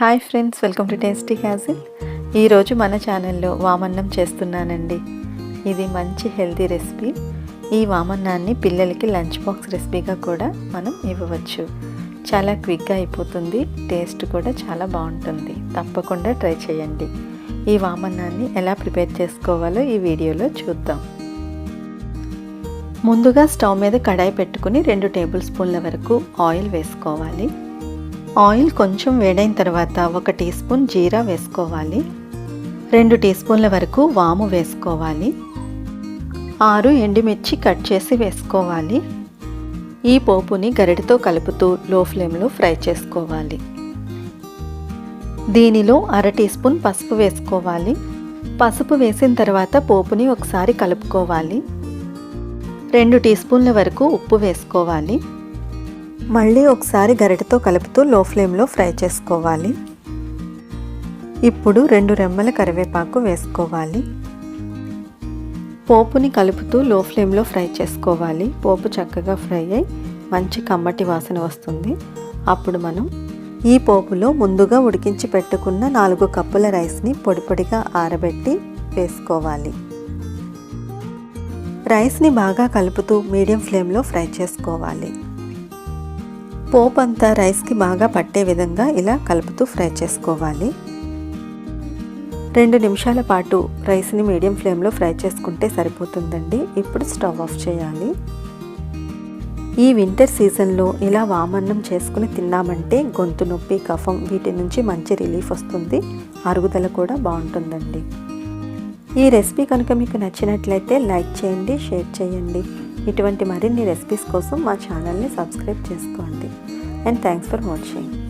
Hi friends welcome to tasty castle. ఈరోజు మన ఛానల్లో వామన్నం చేస్తున్నానండి. ఇది మంచి హెల్తీ రెసిపీ. ఈ వామన్నాన్ని పిల్లలకి లంచ్ బాక్స్ రెసిపీగా కూడా మనం ఇవ్వవచ్చు. చాలా క్విక్గా అయిపోతుంది టేస్ట్ కూడా చాలా బాగుంటుంది. తప్పకుండా ట్రై చేయండి. ఈ వామన్నాన్ని ఎలా ప్రిపేర్ చేసుకోవాలో ఈ వీడియోలో చూద్దాం. ముందుగా స్టవ్ మీద కడాయి పెట్టుకుని రెండు టేబుల్ స్పూన్ల వరకు ఆయిల్ వేసుకోవాలి. ఆయిల్ కొంచెం వేడైన తర్వాత ఒక టీ స్పూన్ జీరా వేసుకోవాలి. రెండు టీ స్పూన్ల వరకు వాము వేసుకోవాలి. ఆరు ఎండుమిర్చి కట్ చేసి వేసుకోవాలి. ఈ పోపుని గరిటతో కలుపుతూ లో ఫ్లేమ్లో ఫ్రై చేసుకోవాలి. దీనిలో అర టీ స్పూన్ పసుపు వేసుకోవాలి. పసుపు వేసిన తర్వాత పోపుని ఒకసారి కలుపుకోవాలి. రెండు టీ స్పూన్ల వరకు ఉప్పు వేసుకోవాలి. మళ్ళీ ఒకసారి గరిటతో కలుపుతూ లో ఫ్లేమ్లో ఫ్రై చేసుకోవాలి. ఇప్పుడు రెండు రెమ్మల కరివేపాకు వేసుకోవాలి. పోపుని కలుపుతూ లో ఫ్లేమ్లో ఫ్రై చేసుకోవాలి. పోపు చక్కగా ఫ్రై అయి మంచి కమ్మటి వాసన వస్తుంది. అప్పుడు మనం ఈ పోపులో ముందుగా ఉడికించి పెట్టుకున్న నాలుగు కప్పుల రైస్ని పొడి పొడిగా ఆరబెట్టి వేసుకోవాలి. రైస్ని బాగా కలుపుతూ మీడియం ఫ్లేమ్లో ఫ్రై చేసుకోవాలి. పోపు అంతా రైస్కి బాగా పట్టే విధంగా ఇలా కలుపుతూ ఫ్రై చేసుకోవాలి. రెండు నిమిషాల పాటు రైస్ని మీడియం ఫ్లేమ్లో ఫ్రై చేసుకుంటే సరిపోతుందండి. ఇప్పుడు స్టవ్ ఆఫ్ చేయాలి. ఈ వింటర్ సీజన్లో ఇలా వామన్నం చేసుకుని తిన్నామంటే గొంతు నొప్పి కఫం వీటి నుంచి మంచి రిలీఫ్ వస్తుంది. అరుగుదల కూడా బాగుంటుందండి. ఈ రెసిపీ కనుక మీకు నచ్చినట్లయితే లైక్ చేయండి షేర్ చేయండి. ఇటువంటి మరిన్ని రెసిపీస్ కోసం మా ఛానల్ని సబ్స్క్రైబ్ చేసుకోండి. And thanks for watching